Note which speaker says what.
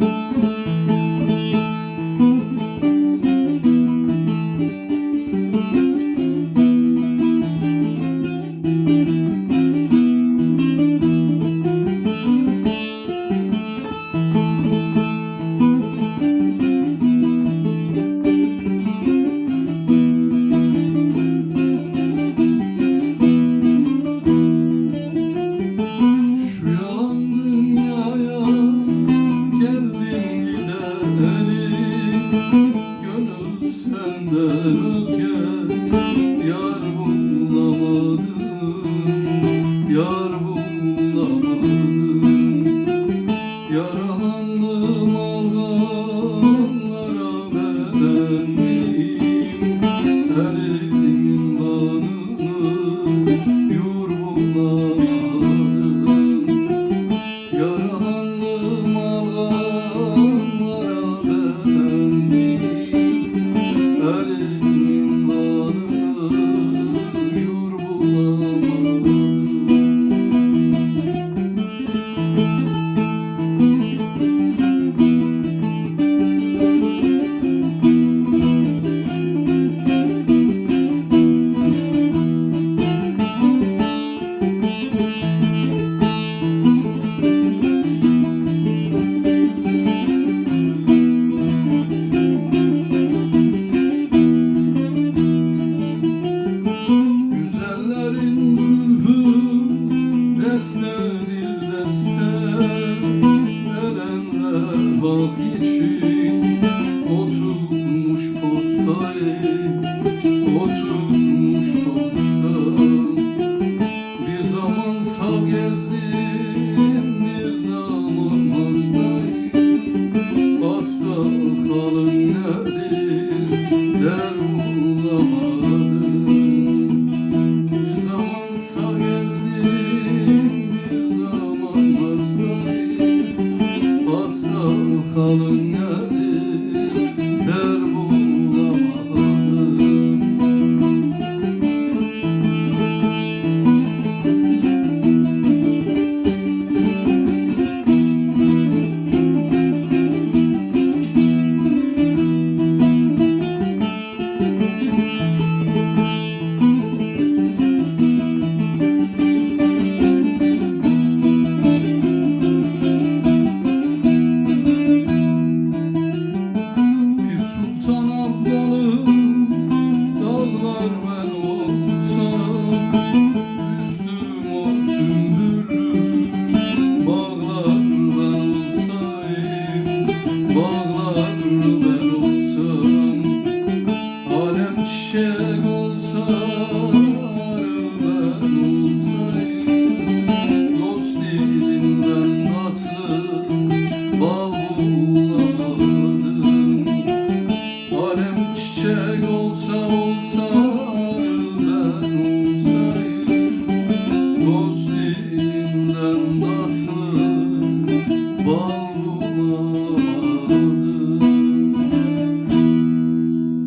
Speaker 1: thank you Yalnız gel, yar bulamadım, yar bulamadım deste bir deste Verenler hak için oturmuş postayı kalın ya.